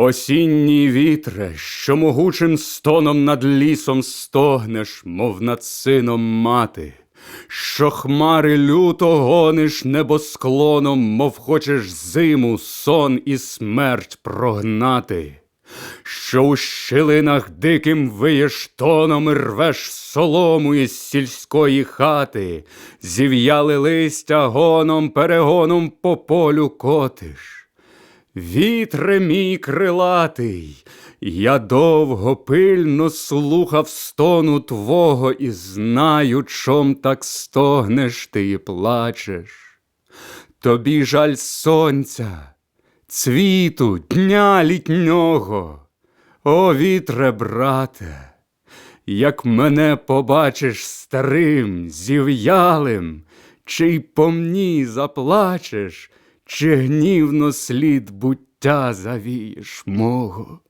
Осінній вітре, що могучим стоном над лісом стогнеш, мов над сином мати, що хмари люто гониш небосклоном, мов хочеш зиму, сон і смерть прогнати, що у щілинах диким виєш тоном і рвеш солому із сільської хати, зів'яли листя гоном, перегоном по полю котиш. Вітре мій крилатий, я довго пильно слухав стону твого і знаю, чом так стогнеш ти і плачеш. Тобі жаль сонця, цвіту, дня літнього. О, вітре, брате, як мене побачиш старим, зів'ялим, чи й по мені заплачеш, чи гнівно слід буття завієш мого.